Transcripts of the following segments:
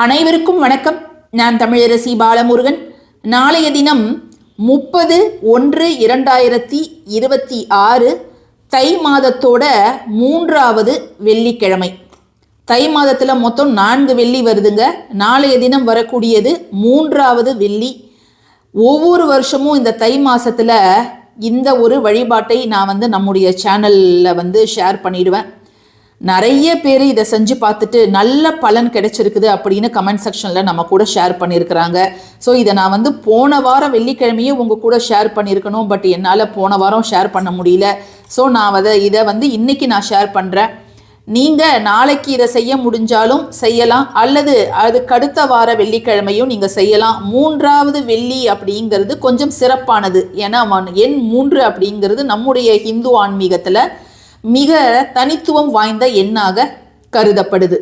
அனைவருக்கும் வணக்கம். நான் தமிழரசி பாலமுருகன். நாளைய தினம் முப்பது ஒன்று இரண்டாயிரத்தி இருபத்தி ஆறு தை மாதத்தோட மூன்றாவது வெள்ளிக்கிழமை. தை மாதத்தில் மொத்தம் நான்கு வெள்ளி வருதுங்க. நாளைய தினம் வரக்கூடியது மூன்றாவது வெள்ளி. ஒவ்வொரு வருஷமும் இந்த தை மாதத்தில் இந்த ஒரு வழிபாட்டை நான் வந்து நம்முடைய சேனலில் வந்து ஷேர் பண்ணிடுவேன். நிறைய பேர் இதை செஞ்சு பார்த்துட்டு நல்ல பலன் கிடைச்சிருக்குது அப்படின்னு கமெண்ட் செக்ஷனில் நம்ம கூட ஷேர் பண்ணியிருக்கிறாங்க ஸோ இதை நான் வந்து போன வாரம் வெள்ளிக்கிழமையே உங்கள் கூட ஷேர் பண்ணியிருக்கணும் பட் என்னால் போன வாரம் ஷேர் பண்ண முடியல. ஸோ நான் அதை இதை வந்து இன்றைக்கி நான் ஷேர் பண்ணுறேன் நீங்கள் நாளைக்கு இதை செய்ய முடிஞ்சாலும் செய்யலாம் அல்லது அதுக்கு அடுத்த வார வெள்ளிக்கிழமையும் நீங்கள் செய்யலாம். மூன்றாவது வெள்ளி அப்படிங்கிறது கொஞ்சம் சிறப்பானது. ஏன்னா எண் மூன்று அப்படிங்கிறது நம்முடைய ஹிந்து ஆன்மீகத்தில் மிக தனித்துவம் வாய்ந்த எண்ணாக கருதப்படுது.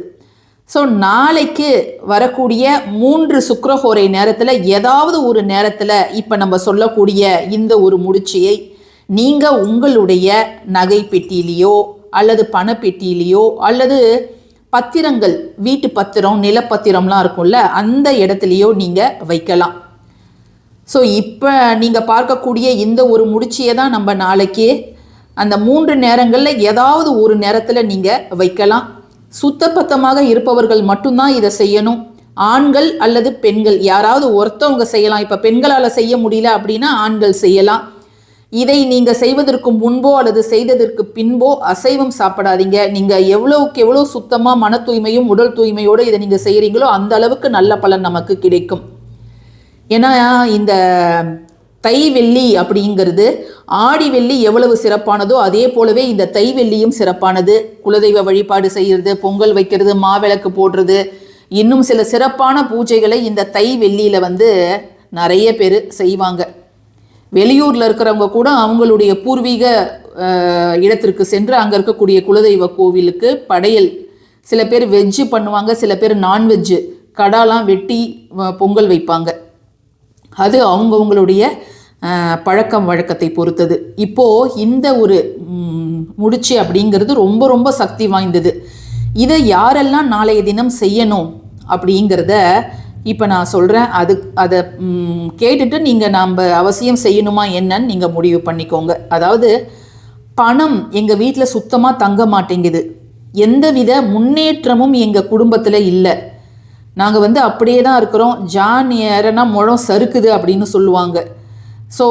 ஸோ நாளைக்கு வரக்கூடிய மூன்று சுக்கரஹோரை நேரத்தில் ஏதாவது ஒரு நேரத்தில் இப்போ நம்ம சொல்லக்கூடிய இந்த ஒரு முடிச்சியை நீங்கள் உங்களுடைய நகை பெட்டியிலையோ அல்லது பணப்பெட்டியிலையோ அல்லது பத்திரங்கள் வீட்டு பத்திரம் நிலப்பத்திரம்லாம் இருக்கும்ல அந்த இடத்துலையோ நீங்கள் வைக்கலாம். ஸோ இப்போ நீங்கள் பார்க்கக்கூடிய இந்த ஒரு முடிச்சியை தான் நம்ம நாளைக்கு அந்த மூன்று நேரங்களில் ஏதாவது ஒரு நேரத்தில் நீங்கள் வைக்கலாம். சுத்தப்பத்தமாக இருப்பவர்கள் மட்டும்தான் இதை செய்யணும். ஆண்கள் அல்லது பெண்கள் யாராவது ஒருத்தவங்க செய்யலாம். இப்போ பெண்களால் செய்ய முடியல அப்படின்னா ஆண்கள் செய்யலாம். இதை நீங்கள் செய்வதற்கு முன்போ அல்லது செய்ததற்கு பின்போ அசைவம் சாப்பிடாதீங்க. நீங்கள் எவ்வளவுக்கு எவ்வளோ சுத்தமாக மன தூய்மையும் உடல் தூய்மையோடு இதை நீங்கள் செய்கிறீங்களோ அந்த அளவுக்கு நல்ல பலன் நமக்கு கிடைக்கும். ஏன்னா இந்த தை வெள்ளி அப்படிங்கிறது ஆடி வெள்ளி எவ்வளவு சிறப்பானதோ அதே போலவே இந்த தை வெள்ளியும் சிறப்பானது. குலதெய்வ வழிபாடு செய்கிறது பொங்கல் வைக்கிறது மாவிளக்கு போடுறது. இன்னும் சில சிறப்பான பூஜைகளை இந்த தை வெள்ளியில் வந்து நிறைய பேர் செய்வாங்க. வெளியூரில் இருக்கிறவங்க கூட அவங்களுடைய பூர்வீக இடத்திற்கு சென்று அங்கே இருக்கக்கூடிய குலதெய்வ கோவிலுக்கு படையல். சில பேர் வெஜ்ஜு பண்ணுவாங்க சில பேர் நான்வெஜ்ஜு. கடாலாம் வெட்டி பொங்கல் வைப்பாங்க. அது அவங்கவுங்களுடைய பழக்கம் வழக்கத்தை பொறுத்தது. இப்போ இந்த ஒரு முடிச்சு அப்படிங்கிறது ரொம்ப ரொம்ப சக்தி வாய்ந்தது. இதை யாரெல்லாம் நாளைய தினம் செய்யணும் அப்படிங்கிறத இப்போ நான் சொல்கிறேன் அது அதை கேட்டுட்டு நீங்கள் நாம் அவசியம் செய்யணுமா என்னன்னு நீங்கள் முடிவு பண்ணிக்கோங்க. அதாவது பணம் எங்கள் வீட்டில் சுத்தமாக தங்க மாட்டேங்குது. எந்தவித முன்னேற்றமும் எங்கள் குடும்பத்தில் இல்லை. நாங்கள் வந்து அப்படியே தான் இருக்கிறோம். ஜான் ஏறனா முழம் சறுக்குது அப்படின்னு சொல்லுவாங்க. ஸோ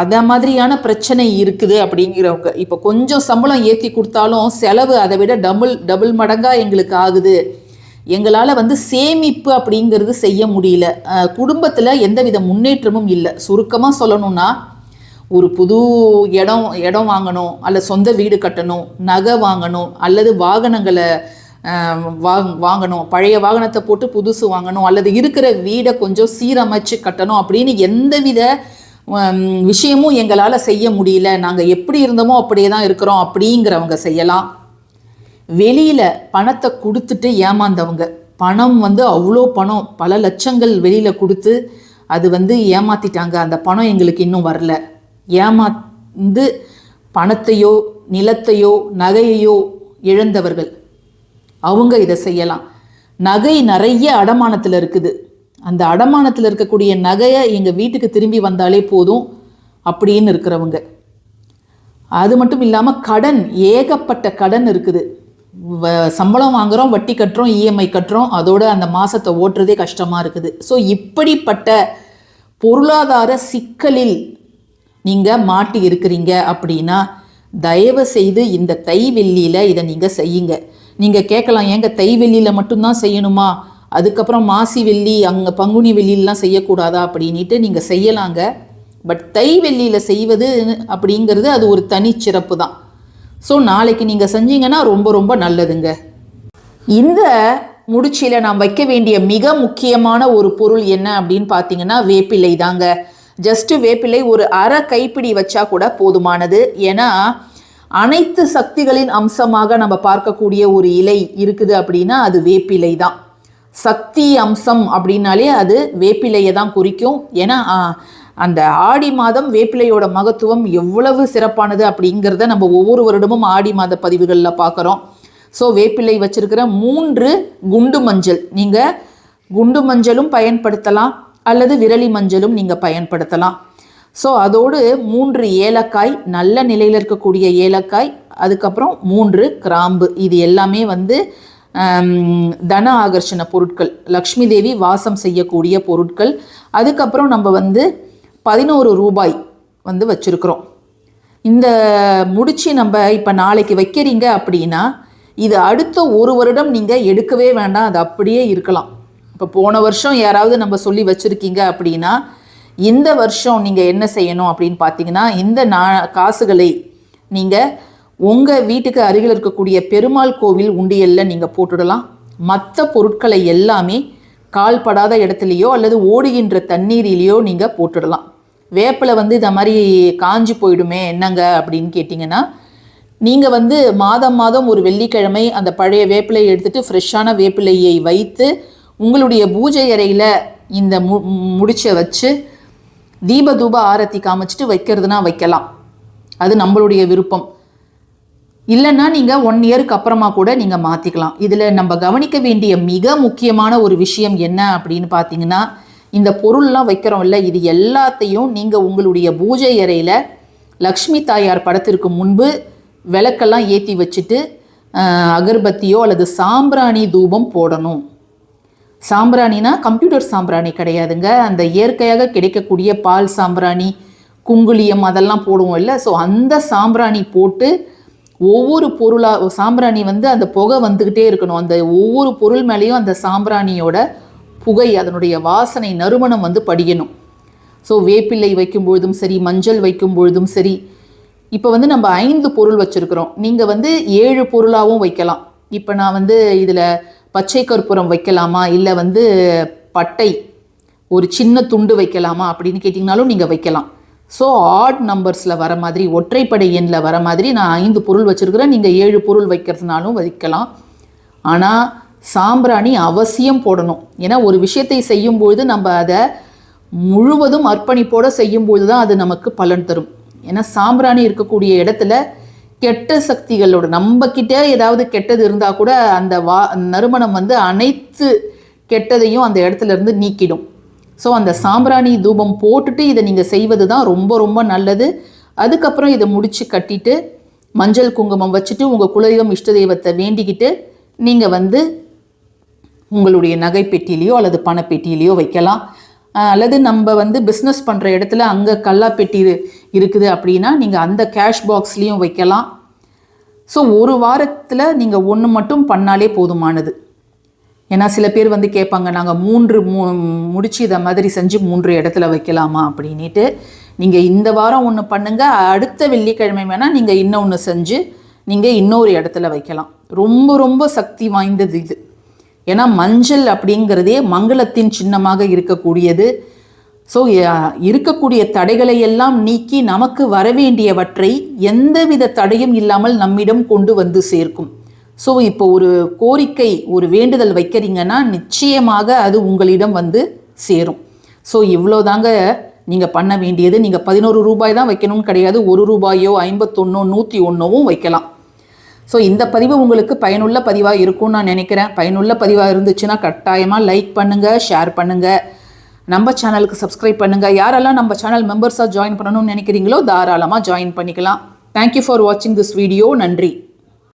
அத மாதிரியான பிரச்சனை இருக்குது அப்படிங்கிறவங்க. இப்போ கொஞ்சம் சம்பளம் ஏற்றி கொடுத்தாலும் செலவு அதை விட டபுள் டபுள் மடங்காக எங்களுக்கு ஆகுது. எங்களால் வந்து சேமிப்பு அப்படிங்கிறது செய்ய முடியல. குடும்பத்தில் எந்தவித முன்னேற்றமும் இல்லை. சுருக்கமாக சொல்லணும்னா ஒரு புது இடம் இடம் வாங்கணும் அல்லது சொந்த வீடு கட்டணும் நகை வாங்கணும் அல்லது வாகனங்களை வாங் வாங்கணும் பழைய வாகனத்தை போட்டு புதுசு வாங்கணும் அல்லது இருக்கிற வீடை கொஞ்சம் சீரமைச்சு கட்டணும் அப்படின்னு எந்தவித விஷயமும் எங்களால் செய்ய முடியல. நாங்கள் எப்படி இருந்தோமோ அப்படியே தான் இருக்கிறோம். அப்படிங்கிறவங்க செய்யலாம். வெளியில் பணத்தை கொடுத்துட்டு ஏமாந்தவங்க. பணம் வந்து அவ்வளோ பணம். பல லட்சங்கள் வெளியில் கொடுத்து அது வந்து ஏமாத்திட்டாங்க. அந்த பணம் எங்களுக்கு இன்னும் வரல. ஏமாந்து பணத்தையோ நிலத்தையோ நகையையோ இழந்தவர்கள். அவங்க இதை செய்யலாம். நகை நிறைய அடமானத்தில் இருக்குது. அந்த அடமானத்தில் இருக்கக்கூடிய நகையை எங்கள் வீட்டுக்கு திரும்பி வந்தாலே போதும் அப்படின்னு இருக்கிறவங்க. அது மட்டும் இல்லாமல் கடன் ஏகப்பட்ட கடன் இருக்குது. வ- சம்பளம் வாங்குகிறோம் வட்டி கட்டுறோம் இஎம்ஐ கட்டுறோம் அதோட அந்த மாதத்தை ஓட்டுறதே கஷ்டமாக இருக்குது. ஸோ இப்படிப்பட்ட பொருளாதார சிக்கலில் நீங்கள் மாட்டி இருக்கிறீங்க அப்படின்னா தயவு செய்து இந்த தை வெள்ளியில் இதை நீங்கள் செய்யுங்க. நீங்கள் கேட்கலாம் ஏங்க தை வெள்ளியில் மட்டும்தான் செய்யணுமா? அதுக்கப்புறம் மாசி வெள்ளி அங்கே பங்குனி வெள்ளிலாம் செய்யக்கூடாதா அப்படின்ட்டு நீங்கள் செய்யலாங்க. பட் தை வெள்ளியில் செய்வது அப்படிங்கிறது அது ஒரு தனிச்சிறப்பு தான். ஸோ நாளைக்கு நீங்கள் செஞ்சீங்கன்னா ரொம்ப ரொம்ப நல்லதுங்க. இந்த முடிச்சியில் நாம் வைக்க வேண்டிய மிக முக்கியமான ஒரு பொருள் என்ன அப்படின்னு பார்த்தீங்கன்னா வேப்பிலை தாங்க. ஜஸ்ட் வேப்பிலை ஒரு அரை கைப்பிடி வச்சா கூட போதுமானது. ஏன்னா அனைத்து சக்திகளின் அம்சமாக நம்ம பார்க்கக்கூடிய ஒரு இலை இருக்குது அப்படின்னா அது வேப்பிலை தான். சக்தி அம்சம் அப்படின்னாலே அது வேப்பிலையை தான் குறிக்கும். ஏன்னா அந்த ஆடி மாதம் வேப்பிலையோட மகத்துவம் எவ்வளவு சிறப்பானது அப்படிங்கிறத நம்ம ஒவ்வொரு வருடமும் ஆடி மாத பதிவுகளில் பார்க்குறோம். ஸோ வேப்பிலை வச்சிருக்கிற மூன்று குண்டு மஞ்சள் நீங்கள் குண்டு மஞ்சளும் பயன்படுத்தலாம் அல்லது விரலி மஞ்சளும் நீங்கள் பயன்படுத்தலாம். ஸோ அதோடு மூன்று ஏலக்காய் நல்ல நிலையில் இருக்கக்கூடிய ஏலக்காய் அதுக்கப்புறம் மூன்று கிராம்பு. இது எல்லாமே வந்து தன ஆகர்ஷண பொருட்கள் லக்ஷ்மி தேவி வாசம் செய்யக்கூடிய பொருட்கள். அதுக்கப்புறம் நம்ம வந்து பதினோரு ரூபாய் வந்து வச்சுருக்குறோம். இந்த முடிச்சு நம்ம இப்போ நாளைக்கு வைக்கிறீங்க அப்படின்னா இது அடுத்த ஒரு வருடம் நீங்கள் எடுக்கவே வேண்டாம் அது அப்படியே இருக்கலாம். இப்போ போன வருஷம் யாராவது நம்ம சொல்லி வச்சுருக்கீங்க அப்படின்னா இந்த வருஷம் நீங்கள் என்ன செய்யணும் அப்படின்னு பார்த்தீங்கன்னா இந்த நா காசுகளை நீங்கள் உங்கள் வீட்டுக்கு அருகில் இருக்கக்கூடிய பெருமாள் கோவில் உண்டியலில் நீங்கள் போட்டுடலாம். மற்ற பொருட்களை எல்லாமே கால்படாத இடத்துலையோ அல்லது ஓடுகின்ற தண்ணீரிலேயோ நீங்கள் போட்டுடலாம். வேப்பிலை வந்து இந்த மாதிரி காஞ்சி போயிடுமே என்னங்க அப்படின்னு கேட்டிங்கன்னா நீங்கள் வந்து மாதம் மாதம் ஒரு வெள்ளிக்கிழமை அந்த பழைய வேப்பிலையை எடுத்துட்டு ஃப்ரெஷ்ஷான வேப்பிலையை வைத்து உங்களுடைய பூஜை அறையில் இந்த மு முடிச்சை வச்சு தீப தூப ஆரத்தி காமிச்சிட்டு வைக்கிறதுனா வைக்கலாம். அது நம்மளுடைய விருப்பம். இல்லைன்னா நீங்கள் ஒன் இயருக்கு அப்புறமா கூட நீங்கள் மாற்றிக்கலாம் இதில் நம்ம கவனிக்க வேண்டிய மிக முக்கியமான ஒரு விஷயம் என்ன அப்படின்னு பார்த்தீங்கன்னா இந்த பொருள்லாம் வைக்கிறோம் இல்லை இது எல்லாத்தையும் நீங்கள் உங்களுடைய பூஜை அறையில் லக்ஷ்மி தாயார் படத்திற்கு முன்பு விளக்கெல்லாம் ஏற்றி வச்சுட்டு அகர்பத்தியோ அல்லது சாம்பிராணி தூபம் போடணும். சாம்பிராணினா கம்ப்யூட்டர் சாம்பிராணி கிடையாதுங்க. அந்த இயற்கையாக கிடைக்கக்கூடிய பால் சாம்பிராணி குங்குளியம் அதெல்லாம் போடுவோம் இல்லை ஸோ அந்த சாம்பிராணி போட்டு ஒவ்வொரு பொருளாக சாம்பிராணி வந்து அந்த புகை வந்துக்கிட்டே இருக்கணும். அந்த ஒவ்வொரு பொருள் மேலேயும் அந்த சாம்பிராணியோட புகை அதனுடைய வாசனை நறுமணம் வந்து படியணும். ஸோ வேப்பிள்ளை வைக்கும் பொழுதும் சரி மஞ்சள் வைக்கும் பொழுதும் சரி இப்போ வந்து நம்ம ஐந்து பொருள் வச்சுருக்கிறோம். நீங்கள் வந்து ஏழு பொருளாகவும் வைக்கலாம். இப்போ நான் வந்து இதில் பச்சை கற்பூரம் வைக்கலாமா? இல்லை வந்து பட்டை ஒரு சின்ன துண்டு வைக்கலாமா? அப்படின்னு கேட்டிங்கனாலும் நீங்கள் வைக்கலாம். ஸோ ஆட் நம்பர்ஸில் வர மாதிரி ஒற்றைப்படை எண்ணில் வர மாதிரி நான் ஐந்து பொருள் வச்சுருக்கிறேன். நீங்கள் ஏழு பொருள் வைக்கிறதுனாலும் வைக்கலாம். ஆனால் சாம்பிராணி அவசியம் போடணும். ஏன்னா ஒரு விஷயத்தை செய்யும்பொழுது நம்ம அதை முழுவதும் அர்ப்பணிப்போடு செய்யும்பொழுது தான் அது நமக்கு பலன் தரும். ஏன்னா சாம்பிராணி இருக்கக்கூடிய இடத்துல கெட்ட சக்திகளோட நம்மக்கிட்டே ஏதாவது கெட்டது இருந்தால் கூட அந்த வா நறுமணம் வந்து அனைத்து கெட்டதையும் அந்த இடத்துல இருந்து நீக்கிடும். ஸோ அந்த சாம்பிராணி தூபம் போட்டுட்டு இதை நீங்கள் செய்வது தான் ரொம்ப ரொம்ப நல்லது. அதுக்கப்புறம் இதை முடித்து கட்டிட்டு மஞ்சள் குங்குமம் வச்சுட்டு உங்கள் குலதெய்வம் இஷ்ட தெய்வத்தை வேண்டிக்கிட்டு நீங்கள் வந்து உங்களுடைய நகைப்பெட்டியிலையோ அல்லது பணப்பெட்டியிலையோ வைக்கலாம். அல்லது நம்ம வந்து பிஸ்னஸ் பண்ணுற இடத்துல அங்கே கல்லாப்பெட்டி பெட்டி இருக்குது அப்படின்னா நீங்கள் அந்த கேஷ் பாக்ஸ்லேயும் வைக்கலாம். ஸோ ஒரு வாரத்தில் நீங்கள் ஒன்று மட்டும் பண்ணாலே போதுமானது. ஏன்னா சில பேர் வந்து கேட்பாங்க நாங்கள் மூன்று மூ முடிச்சு இதை மாதிரி செஞ்சு மூன்று இடத்துல வைக்கலாமா? அப்படின்ட்டு நீங்கள் இந்த வாரம் ஒன்று பண்ணுங்கள் அடுத்த வெள்ளிக்கிழமை வேணால் நீங்கள் இன்னொன்று செஞ்சு நீங்கள் இன்னொரு இடத்துல வைக்கலாம். ரொம்ப ரொம்ப சக்தி வாய்ந்தது இது. ஏன்னா மஞ்சள் அப்படிங்கிறதே மங்களத்தின் சின்னமாக இருக்கக்கூடியது. ஸோ இருக்கக்கூடிய தடைகளை எல்லாம் நீக்கி நமக்கு வரவேண்டியவற்றை எந்தவித தடையும் இல்லாமல் நம்மிடம் கொண்டு வந்து சேர்க்கும். ஸோ இப்போ ஒரு கோரிக்கை ஒரு வேண்டுதல் வைக்கிறீங்கன்னா நிச்சயமாக அது உங்களிடம் வந்து சேரும். ஸோ இவ்வளோதாங்க நீங்கள் பண்ண வேண்டியது. நீங்கள் பதினோரு ரூபாய் தான் வைக்கணும்னு கிடையாது. ஒரு ரூபாயோ ஐம்பத்தொன்னோ நூற்றி ஒன்றோவும் வைக்கலாம். ஸோ இந்த பதிவு உங்களுக்கு பயனுள்ள பதிவாக இருக்கும்னு நான் நினைக்கிறேன். பயனுள்ள பதிவாக இருந்துச்சுன்னா கட்டாயமாக லைக் பண்ணுங்கள் ஷேர் பண்ணுங்கள் நம்ம சேனலுக்கு சப்ஸ்கிரைப் பண்ணுங்கள் யாரெல்லாம் நம்ம சேனல் மெம்பர்ஸாக ஜாயின் பண்ணணும்னு நினைக்கிறீங்களோ தாராளமாக ஜாயின் பண்ணிக்கலாம். தேங்க்யூ ஃபார் வாட்சிங் திஸ் வீடியோ நன்றி.